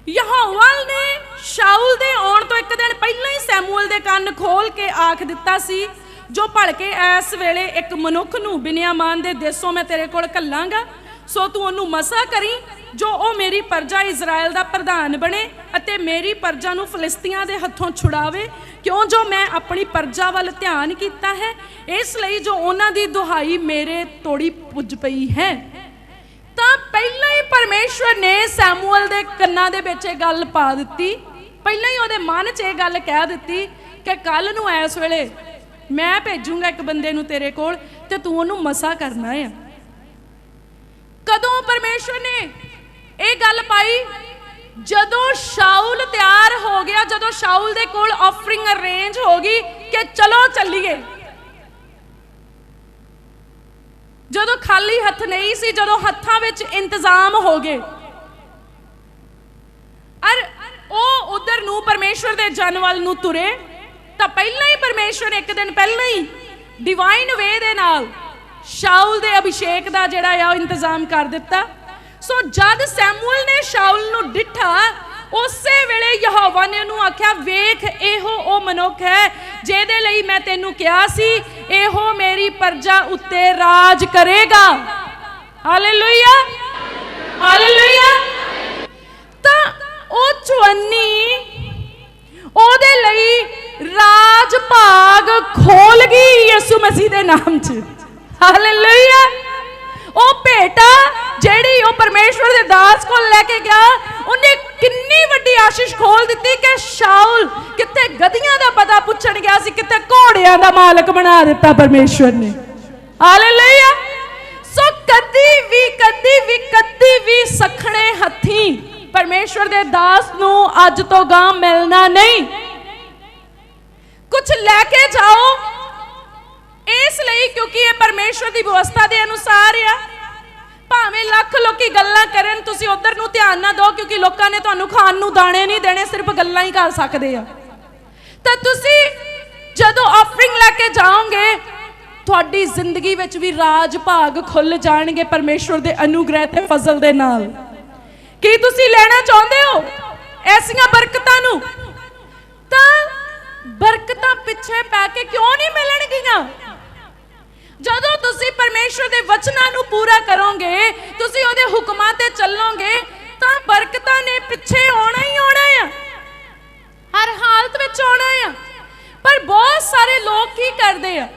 ਯਹੋਵਾ ਨੇ ਸ਼ਾਉਲ ਦੇ ਆਉਣ ਤੋਂ ਇੱਕ ਦਿਨ ਪਹਿਲਾਂ ਹੀ ਸੈਮੂਅਲ ਦੇ ਕੰਨ ਖੋਲ ਕੇ ਆਖ ਦਿੱਤਾ ਸੀ, ਜੋ ਭਲਕੇ ਇਸ ਵੇਲੇ ਇੱਕ ਮਨੁੱਖ ਨੂੰ ਬਿਨਿਆਮਾਨ ਦੇ ਦੇਸੋਂ ਮੈਂ ਤੇਰੇ ਕੋਲ ਘੱਲਾਂਗਾ। ਸੋ ਤੂੰ ਉਹਨੂੰ ਮਸਾ ਕਰੀ, ਜੋ ਉਹ ਮੇਰੀ ਪਰਜਾ ਇਜ਼ਰਾਈਲ ਦਾ ਪ੍ਰਧਾਨ ਬਣੇ ਅਤੇ ਮੇਰੀ ਪਰਜਾ ਨੂੰ ਫਲਿਸਤੀਆਂ ਦੇ ਹੱਥੋਂ ਛੁਡਾਵੇ। ਕਿਉਂ ਜੋ ਮੈਂ ਆਪਣੀ ਪਰਜਾ ਵੱਲ ਧਿਆਨ ਕੀਤਾ ਹੈ, ਇਸ ਲਈ ਜੋ ਉਹਨਾਂ ਦੀ ਦੁਹਾਈ ਮੇਰੇ ਤੋੜੀ ਪੁੱਜ ਪਈ ਹੈ। ਤਾਂ ਪਹਿਲਾਂ ਹੀ ਪਰਮੇਸ਼ਵਰ ਨੇ ਸੈਮੂਅਲ ਦੇ ਕੰਨਾਂ ਦੇ ਵਿੱਚ ਇਹ ਗੱਲ ਪਾ ਦਿੱਤੀ। ਪਹਿਲਾਂ ਹੀ ਉਹਦੇ ਮਨ 'ਚ ਇਹ ਗੱਲ ਕਹਿ ਦਿੱਤੀ ਕਿ ਕੱਲ ਨੂੰ ਐਸ ਵੇਲੇ ਮੈਂ ਭੇਜੂੰਗਾ ਇੱਕ ਬੰਦੇ ਨੂੰ ਤੇਰੇ ਕੋਲ ਤੇ ਤੂੰ ਉਹਨੂੰ ਮਸਾ ਕਰਨਾ ਆ। ਕਦੋਂ ਪਰਮੇਸ਼ਵਰ ਨੇ ਇਹ ਗੱਲ ਪਾਈ? ਜਦੋਂ ਸ਼ਾਉਲ ਤਿਆਰ ਹੋ ਗਿਆ, ਜਦੋਂ ਸ਼ਾਉਲ ਦੇ ਕੋਲ ਆਫਰਿੰਗ ਅਰੇਂਜ ਹੋ ਗਈ ਕਿ ਚਲੋ ਚੱਲੀਏ। ਜਦੋਂ ਖਾਲੀ ਹੱਥ ਨਹੀਂ ਸੀ, ਜਦੋਂ ਹੱਥਾਂ ਵਿੱਚ ਇੰਤਜ਼ਾਮ ਹੋ ਗਏ। ਅਰ ਉਹ ਉਧਰ ਨੂੰ ਪਰਮੇਸ਼ਵਰ ਦੇ ਜਨ ਵੱਲ ਨੂੰ ਤੁਰੇ, ਤਾਂ ਪਹਿਲਾਂ ਹੀ ਪਰਮੇਸ਼ਵਰ ਇੱਕ ਦਿਨ ਪਹਿਲਾਂ ਹੀ ਡਿਵਾਈਨ ਵੇ ਦੇ ਨਾਲ ਸ਼ਾਉਲ ਦੇ ਅਭਿਸ਼ੇਕ ਦਾ ਜਿਹੜਾ ਆ ਉਹ ਇੰਤਜ਼ਾਮ ਕਰ ਦਿੱਤਾ। ਸੋ ਜਦ ਸੈਮੂਅਲ ਨੇ ਸ਼ਾਉਲ ਨੂੰ ਡਿੱਠਾ, ਉਸੇ ਵੇਲੇ ਯਹੋਵਾ ਨੇ ਉਹਨੂੰ ਆਖਿਆ, ਵੇਖ, ਇਹੋ ਉਹ ਮਨੁੱਖ ਹੈ ਜਿਹਦੇ ਲਈ ਮੈਂ ਤੈਨੂੰ ਕਿਹਾ ਸੀ, ਇਹੋ ਮੇਰੀ ਪਰਜਾ ਉੱਤੇ ਰਾਜ ਕਰੇਗਾ। ਹਾਲੇਲੂਇਆ ਹਾਲੇਲੂਇਆ ਤਾਂ ਉਹ ਚਵੰਨੀ ਉਹਦੇ ਲਈ ਰਾਜ ਭਾਗ ਖੋਲ ਗਈ ਯਿਸੂ ਮਸੀਹ ਦੇ ਨਾਮ 'ਚ। ਹਾਲੇਲੂਇਆ ਉਹ ਭੇਟਾ ਜਿਹੜੀ ਉਹ ਪਰਮੇਸ਼ਵਰ ਦੇ ਦਾਸ ਕੋਲ ਲੈ ਕੇ ਗਿਆ, ਉਹਨੇ ਕਿੰਨੀ ਵੱਡੀ ਆਸ਼ੀਸ਼ ਖੋਲ ਦਿੱਤੀ ਕਿ ਸ਼ਾਉਲ ਕਿਤੇ ਗਧੀਆਂ ਦਾ ਪਤਾ ਪੁੱਛਣ ਗਿਆ ਸੀ ਕਿਤੇ ਘੋੜਿਆਂ ਦਾ ਮਾਲਕ ਬਣਾ ਦਿੱਤਾ ਪਰਮੇਸ਼ਵਰ ਨੇ। ਹਾਲੇਲੂਇਆ ਸੋ ਕਦੀ ਵੀ ਕਦੀ ਵੀ ਕਦੀ ਵੀ ਸਖਣੇ ਹੱਥੀ ਪਰਮੇਸ਼ਵਰ ਦੇ ਦਾਸ ਨੂੰ ਅੱਜ ਤੋਂ ਗਾਂ ਮਿਲਣਾ ਨਹੀਂ। ਕੁਝ ਲੈ ਕੇ ਜਾਓ ਇਸ ਲਈ ਕਿਉਂਕਿ ਇਹ ਪਰਮੇਸ਼ਵਰ ਦੀ ਵਿਵਸਥਾ ਦੇ ਅਨੁਸਾਰ ਆ। ਭਾਵੇਂ ਲੱਖ ਲੋਕੀ ਗੱਲਾਂ ਕਰਨ, ਤੁਸੀਂ ਉਧਰ ਨੂੰ ਧਿਆਨ ਨਾ ਦਿਓ ਕਿਉਂਕਿ ਲੋਕਾਂ ਨੇ ਤੁਹਾਨੂੰ ਖਾਣ ਨੂੰ ਦਾਣੇ ਨਹੀਂ ਦੇਣੇ, ਸਿਰਫ ਗੱਲਾਂ ਹੀ ਕਰ ਸਕਦੇ ਆ। ਤਾਂ ਤੁਸੀਂ ਜਦੋਂ ਆਫਰਿੰਗ ਲੈ ਕੇ ਜਾਓਗੇ, ਤੁਹਾਡੀ ਜ਼ਿੰਦਗੀ ਵਿੱਚ ਵੀ ਰਾਜ ਭਾਗ ਖੁੱਲ ਜਾਣਗੇ ਪਰਮੇਸ਼ਵਰ ਦੇ ਅਨੁਗ੍ਰਹਿ ਤੇ ਫਜ਼ਲ ਦੇ ਨਾਲ। ਕੀ ਤੁਸੀਂ ਲੈਣਾ ਚਾਹੁੰਦੇ ਹੋ ਐਸੀਆਂ ਬਰਕਤਾਂ ਨੂੰ? ਤਾਂ ਬਰਕਤਾਂ ਪਿੱਛੇ ਪੈ ਕੇ ਕਿਉਂ ਨਹੀਂ ਮਿਲਣਗੀਆਂ? ਜਦੋਂ ਤੁਸੀਂ ਪਰਮੇਸ਼ਵਰ ਦੇ ਵਚਨਾਂ ਨੂੰ ਪੂਰਾ ਕਰੋਗੇ, ਤੁਸੀਂ ਉਹਦੇ ਹੁਕਮਾਂ ਤੇ ਚੱਲੋਗੇ, ਤਾਂ ਬਰਕਤਾਂ ਨੇ ਪਿੱਛੇ ਆਉਣਾ ਹੀ ਆਉਣਾ ਆ। ਹਰ ਹਾਲਤ ਵਿੱਚ ਆਉਣਾ ਆ। ਪਰ ਬਹੁਤ ਸਾਰੇ ਲੋਕ ਕੀ ਕਰਦੇ ਆ?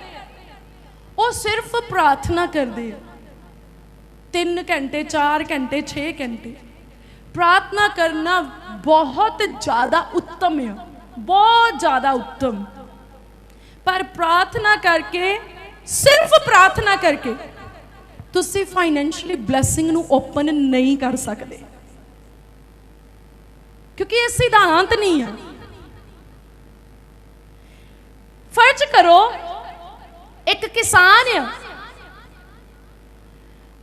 ਉਹ ਸਿਰਫ ਪ੍ਰਾਰਥਨਾ ਕਰਦੇ ਆ। 3 ਘੰਟੇ 4 ਘੰਟੇ 6 ਘੰਟੇ। ਪ੍ਰਾਰਥਨਾ ਕਰਨਾ ਬਹੁਤ ਜ਼ਿਆਦਾ ਉੱਤਮ ਹੈ ਬਹੁਤ ਜ਼ਿਆਦਾ ਉੱਤਮ। ਪਰ ਪ੍ਰਾਰਥਨਾ ਕਰਕੇ ਸਿਰਫ ਪ੍ਰਾਰਥਨਾ ਕਰਕੇ ਤੁਸੀਂ ਫਾਈਨੈਂਸ਼ੀਅਲੀ ਬਲੇਸਿੰਗ ਨੂੰ ਓਪਨ ਨਹੀਂ ਕਰ ਸਕਦੇ। ਕਿਉਂਕਿ ਇਹ ਸਿਧਾਂਤ ਨਹੀਂ ਆ। ਫਰਜ਼ ਕਰੋ, ਇੱਕ ਕਿਸਾਨ ਆ।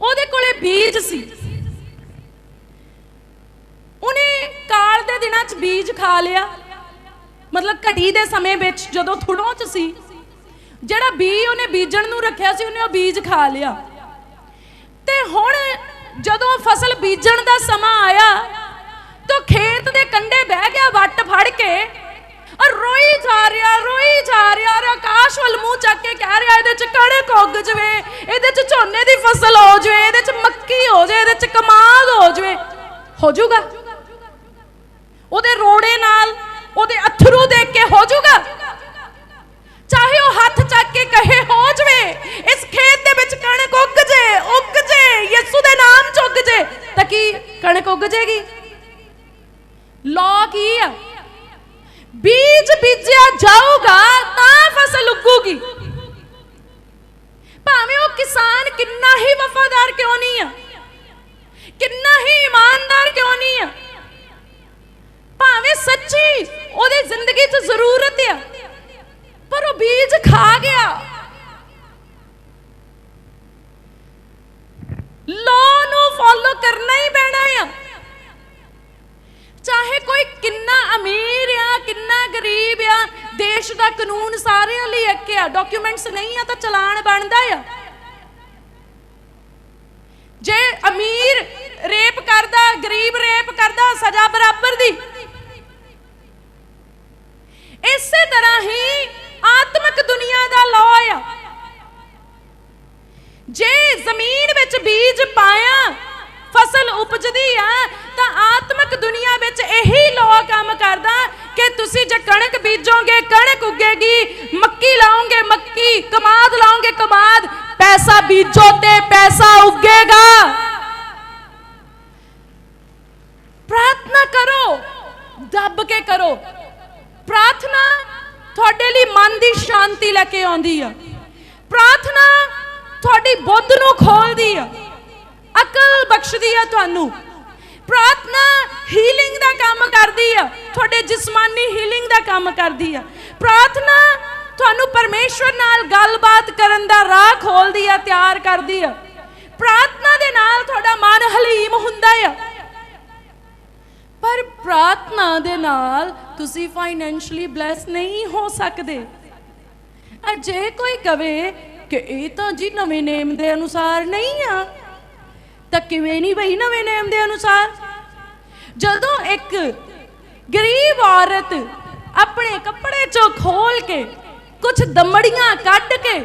ਉਹਦੇ ਕੋਲੇ ਬੀਜ ਸੀ। ਉਹਨੇ ਕਾਲ ਦੇ ਦਿਨਾਂ 'ਚ ਬੀਜ ਖਾ ਲਿਆ। ਮਤਲਬ ਘਟੀ ਦੇ ਸਮੇਂ ਵਿੱਚ ਜਦੋਂ ਥੁੜੋਂ 'ਚ ਸੀ ਜਿਹੜਾ ਬੀ ਉਹਨੇ ਬੀਜਣ ਨੂੰ ਰੱਖਿਆ ਸੀ, ਉਹਨੇ ਉਹ ਬੀਜ ਖਾ ਲਿਆ। ਤੇ ਹੁਣ ਜਦੋਂ ਫਸਲ ਬੀਜਣ ਦਾ ਸਮਾਂ ਆਇਆ, ਤਾਂ ਖੇਤ ਦੇ ਕੰਢੇ ਬਹਿ ਗਿਆ ਵੱਟ ਫੜ ਕੇ। ਔਰ ਰੋਈ ਜਾ ਰਿਹਾ, ਰੋਈ ਜਾ ਰਿਹਾ ਔਰ ਆਕਾਸ਼ ਵੱਲ ਮੂੰਹ ਚੱਕ ਕੇ ਕਹਿ ਰਿਹਾ, ਇਹਦੇ ਚ ਕਣਕ ਉੱਗ ਜਵੇ, ਇਹਦੇ ਚ ਝੋਨੇ ਦੀ ਫਸਲ ਹੋ ਜਵੇ, ਇਹਦੇ ਚ ਮੱਕੀ ਹੋ ਜਵੇ, ਇਹਦੇ ਚ ਕਮਾਲ ਹੋ ਜਵੇ। ਹੋ ਜਾਊਗਾ? ਉਹਦੇ ਰੋੜੇ ਨਾਲ, ਉਹਦੇ ਅਥਰੂ ਦੇਖ ਕੇ ਹੋ ਜਾਊਗਾ? ਚਾਹੇ ਉਹ ਹੱਥ ਚੱਕ ਕੇ ਕਹੇ ਹੋ ਜਵੇ, ਇਸ ਖੇਤ ਦੇ ਵਿੱਚ ਕਣਕ ਉੱਗ ਜੇ ਉੱਗ ਜੇ, ਯਿਸੂ ਦੇ ਨਾਮ ਚ ਉੱਗ ਜੇ, ਤਾਂ ਕੀ ਕਣਕ ਉੱਗ ਜੇਗੀ? ਲੋ ਕੀ ਆ? ਬੀਜ ਬੀਜਿਆ ਜਾਊਗਾ, ਤਾਂ ਫਸਲ ਉੱਗੂਗੀ। ਭਾਵੇਂ ਉਹ ਕਿਸਾਨ ਕਿੰਨਾ ਹੀ ਵਫਾਦਾਰ ਕਿਉਂ ਨਹੀਂ ਆ, ਕਿੰਨਾ ਹੀ ਇਮਾਨਦਾਰ ਕਿਉਂ ਨਹੀਂ ਆ, ਭਾਵੇਂ ਸੱਚੀ ਉਹਦੀ ਜ਼ਿੰਦਗੀ 'ਚ ਜ਼ਰੂਰਤ ਆ ਪਰ ਉਹ ਬੀਜ ਖਾ ਗਿਆ। ਲੋ ਨੂੰ ਫੋਲੋ ਕਰਨਾ ਹੀ ਪੈਣਾ ਆ। ਚਾਹੇ ਕੋਈ ਕਿੰਨਾ ਅਮੀਰ ਆ, ਕਿੰਨਾ ਗਰੀਬ ਆ, ਦੇਸ਼ ਦਾ ਕਾਨੂੰਨ ਸਾਰਿਆਂ ਲਈ ਇੱਕ ਆ ਡਾਕੂਮੈਂਟਸ ਨਹੀਂ ਆ ਤਾਂ ਚਲਾਨ ਬਣਦਾ ਆ। ਜੇ ਅਮੀਰ ਰੇਪ ਕਰਦਾ, ਗਰੀਬ ਰੇਪ ਕਰਦਾ, ਸਜ਼ਾ ਬਰਾਬਰ ਦੀ। ਇਸੇ ਤਰ੍ਹਾਂ ਹੀ ਆਤਮਿਕ ਦੁਨੀਆ ਦਾ ਲਾਅ ਆ ਜੇ ਜ਼ਮੀਨ ਵਿੱਚ ਬੀਜ ਪਾਇਆ ਉਪਜਦੀ ਆ, ਤਾਂ ਆਤਮਿਕ ਦੁਨੀਆ ਵਿੱਚ ਇਹੀ ਲਾਅ ਕੰਮ ਕਰਦਾ ਕਿ ਤੁਸੀਂ ਜੇ ਕਣਕ ਬੀਜੋਗੇ, ਕਣਕ ਉੱਗੇਗੀ, ਮੱਕੀ ਲਾਓਗੇ, ਮੱਕੀ, ਕਮਾਦ ਲਾਓਗੇ, ਕਮਾਦ, ਪੈਸਾ ਬੀਜੋ ਤੇ ਪੈਸਾ ਉੱਗੇਗਾ। ਪ੍ਰਾਰਥਨਾ ਕਰੋ, ਦੱਬ ਕੇ ਕਰੋ। ਪ੍ਰਾਰਥਨਾ ਤੁਹਾਡੇ ਲਈ ਮਨ ਦੀ ਸ਼ਾਂਤੀ ਲੈ ਕੇ ਆਉਂਦੀ ਆ। ਪ੍ਰਾਰਥਨਾ ਤੁਹਾਡੀ ਬੁੱਧ ਨੂੰ ਖੋਲਦੀ ਆ। ਅਕਲ ਬਖਸ਼ਦੀ ਆ ਤੁਹਾਨੂੰ। ਪ੍ਰਾਰਥਨਾ ਹੀਲਿੰਗ ਦਾ ਕੰਮ ਕਰਦੀ ਆ। ਤੁਹਾਡੇ ਜਿਸਮਾਨੀ ਹੀਲਿੰਗ ਦਾ ਕੰਮ ਕਰਦੀ ਆ। ਪ੍ਰਾਰਥਨਾ ਤੁਹਾਨੂੰ ਪਰਮੇਸ਼ਵਰ ਨਾਲ ਗੱਲਬਾਤ ਕਰਨ ਦਾ ਰਾਹ ਖੋਲਦੀ ਆ, ਤਿਆਰ ਕਰਦੀ ਆ। ਪ੍ਰਾਰਥਨਾ ਦੇ ਨਾਲ ਤੁਹਾਡਾ ਮਨ ਹਲੀਮ ਹੁੰਦਾ ਆ। ਪਰ ਪ੍ਰਾਰਥਨਾ ਦੇ ਨਾਲ ਤੁਸੀਂ ਫਾਈਨੈਂਸ਼ਲੀ ਬਲੈਸ ਨਹੀਂ ਹੋ ਸਕਦੇ। ਅਰ ਜੇ ਕੋਈ ਕਵੇ ਕਿ ਇਹ ਤਾਂ ਜੀ ਨਵੇਂ ਨੇਮ ਦੇ ਅਨੁਸਾਰ ਨਹੀਂ ਆ, ਤਾਂ ਕਿਵੇਂ ਨਹੀਂ ਬਈ ਨਵੇਂ ਨੇਮ ਦੇ ਅਨੁਸਾਰ? ਜਦੋਂ ਇੱਕ ਗਰੀਬ ਔਰਤ ਆਪਣੇ ਕੱਪੜੇ ਚੋਂ ਖੋਲ ਕੇ ਕੁਝ ਦਮੜੀਆਂ ਕੱਢ ਕੇ,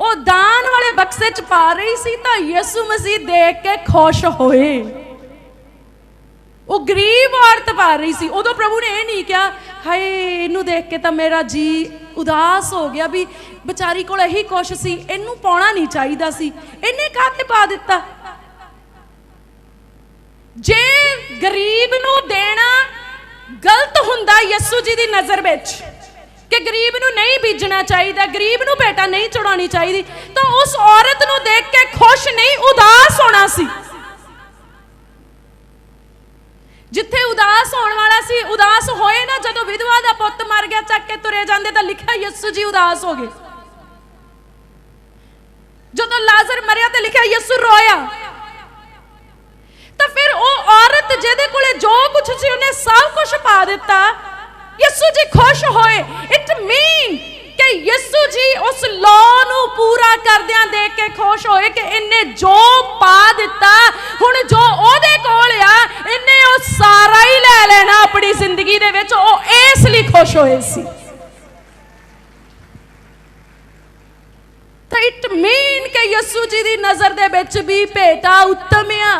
ਉਹ ਦਾਨ ਵਾਲੇ ਬਕਸੇ 'ਚ ਪਾ ਰਹੀ ਸੀ ਤਾਂ ਯਿਸੂ ਮਸੀਹ ਦੇਖ ਕੇ ਖੁਸ਼ ਹੋਏ। ਉਹ ਗਰੀਬ ਔਰਤ ਪਾ ਰਹੀ ਸੀ। ਉਦੋਂ ਪ੍ਰਭੂ ਨੇ ਇਹ ਨਹੀਂ ਕਿਹਾ, ਹਾਏ, ਇਹਨੂੰ ਦੇਖ ਕੇ ਤਾਂ ਮੇਰਾ ਜੀ ਉਦਾਸ ਹੋ ਗਿਆ ਵੀ ਵਿਚਾਰੀ ਕੋਲ ਇਹੀ ਕੁਛ ਸੀ, ਇਹਨੂੰ ਪਾਉਣਾ ਨਹੀਂ ਚਾਹੀਦਾ ਸੀ। ਇਹਨੇ ਕਾਹਤੇ ਪਾ ਦਿੱਤਾ? ਜੇ ਗਰੀਬ ਨੂੰ ਦੇਣਾ ਗਲਤ ਹੁੰਦਾ ਯਿਸੂ ਜੀ ਦੀ ਨਜ਼ਰ ਵਿੱਚ ਕਿ ਗਰੀਬ ਨੂੰ ਨਹੀਂ ਬੀਜਣਾ ਚਾਹੀਦਾ, ਗਰੀਬ ਨੂੰ ਬੇਟਾ ਨਹੀਂ ਚੜਾਉਣੀ ਚਾਹੀਦੀ, ਤਾਂ ਉਸ ਔਰਤ ਨੂੰ ਦੇਖ ਕੇ ਖੁਸ਼ ਨਹੀਂ, ਉਦਾਸ ਹੋਣਾ ਸੀ। ਜਿੱਥੇ ਉਦਾਸ ਹੋਣ ਵਾਲਾ ਸੀ, ਉਦਾਸ ਹੋਏ ਨਾ, ਜਦੋਂ ਵਿਧਵਾ ਦਾ ਪੁੱਤ ਮਰ ਗਿਆ, ਚੱਕ ਕੇ ਤੁਰੇ ਜਾਂਦੇ, ਤਾਂ ਲਿਖਿਆ ਯਿਸੂ ਜੀ ਉਦਾਸ ਹੋ ਗਏ। ਜਦੋਂ ਲਾਜ਼ਰ ਮਰਿਆ, ਤੇ ਲਿਖਿਆ ਯਿਸੂ ਰੋਇਆ। ਤਾਂ ਫਿਰ ਉਹ ਔਰਤ ਜਿਹਦੇ ਕੋਲੇ ਜੋ ਕੁਝ ਸੀ, ਉਹਨੇ ਸਭ ਕੁਝ ਪਾ ਦਿੱਤਾ। ਯਿਸੂ ਜੀ ਖੁਸ਼ ਹੋਏ। ਇਟ ਮੀਨ ਕਿ ਯਿਸੂ ਜੀ ਉਸ ਲਾਅ ਨੂੰ ਪੂਰਾ ਕਰਦਿਆਂ ਦੇਖ ਕੇ ਖੁਸ਼ ਹੋਏ ਕਿ ਇਹਨੇ ਜੋ ਪਾ ਦਿੱਤਾ, ਹੁਣ ਜੋ ਉਹਦੇ ਕੋਲ ਆ, ਇਹਨੇ ਉਹ ਸਾਰਾ ਹੀ ਲੈ ਲੈਣਾ ਆਪਣੀ ਜ਼ਿੰਦਗੀ ਦੇ ਵਿੱਚ, ਉਹ ਇਸ ਲਈ ਖੁਸ਼ ਹੋਏ ਸੀ। ਤਾਂ ਇਟ ਮੀਨ ਕਿ ਯਿਸੂ ਜੀ ਦੀ ਨਜ਼ਰ ਦੇ ਵਿੱਚ ਵੀ ਭੇਟਾ ਉੱਤਮ ਆ।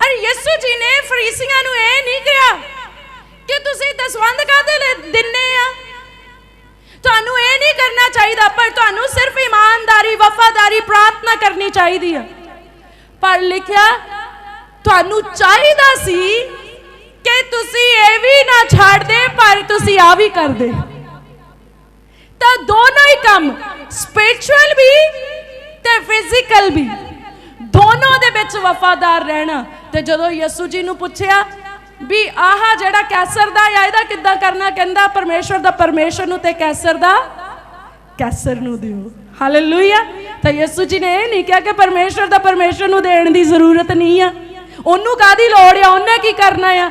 ਅਰੇ ਯਿਸੂ ਜੀ ਨੇ ਫਰੀਸੀਆਂ ਨੂੰ ਇਹ ਨਹੀਂ ਕਿਹਾ ਕਿ ਤੁਸੀਂ ਦਸਵੰਦ ਕਾਹਦੇ ਲਈ ਦਿੰਨੇ ਤੁਹਾਨੂੰ ਇਹ ਨਹੀਂ ਕਰਨਾ ਚਾਹੀਦਾ, ਪਰ ਤੁਹਾਨੂੰ ਸਿਰਫ ਇਮਾਨਦਾਰੀ, ਵਫਾਦਾਰੀ ਪ੍ਰਾਰਥਨਾ ਕਰਨੀ ਚਾਹੀਦੀ ਆ ਪਰ ਲਿਖਿਆ, ਤੁਹਾਨੂੰ ਚਾਹੀਦਾ ਸੀ ਕਿ ਤੁਸੀਂ ਇਹ ਵੀ ਨਾ ਛੱਡਦੇ ਪਰ ਤੁਸੀਂ ਆ ਵੀ ਕਰਦੇ ਤਾਂ ਦੋਨੋਂ ਹੀ ਕੰਮ ਸਪਿਰਚੁਅਲ ਵੀ ਤੇ ਫਿਜ਼ੀਕਲ ਵੀ, ਦੋਨੋਂ ਦੇ ਵਿੱਚ ਵਫਾਦਾਰ ਰਹਿਣਾ। ਤੇ ਜਦੋਂ ਯਿਸੂ ਜੀ ਨੂੰ ਪੁੱਛਿਆ ਵੀ ਆਹ ਜਿਹੜਾ ਕੈਸਰ ਦਾ ਆ, ਇਹਦਾ ਕਿੱਦਾਂ ਕਰਨਾ? ਕਹਿੰਦਾ, ਪਰਮੇਸ਼ਵਰ ਦਾ ਪਰਮੇਸ਼ਵਰ ਨੂੰ ਤੇ ਕੈਸਰ ਦਾ ਕੈਸਰ ਨੂੰ ਦਿਓ। ਹਾਲੇਲੂਇਆ ਤਾਂ ਯਿਸੂ ਜੀ ਨੇ ਇਹ ਨਹੀਂ ਕਿਹਾ ਕਿ ਪਰਮੇਸ਼ਵਰ ਦਾ ਪਰਮੇਸ਼ਵਰ ਨੂੰ ਦੇਣ ਦੀ ਜ਼ਰੂਰਤ ਨਹੀਂ ਆ। ਉਹਨੂੰ ਕਾਦੀ ਲੋੜ ਆ? ਉਹਨੇ ਕੀ ਕਰਨਾ ਆ?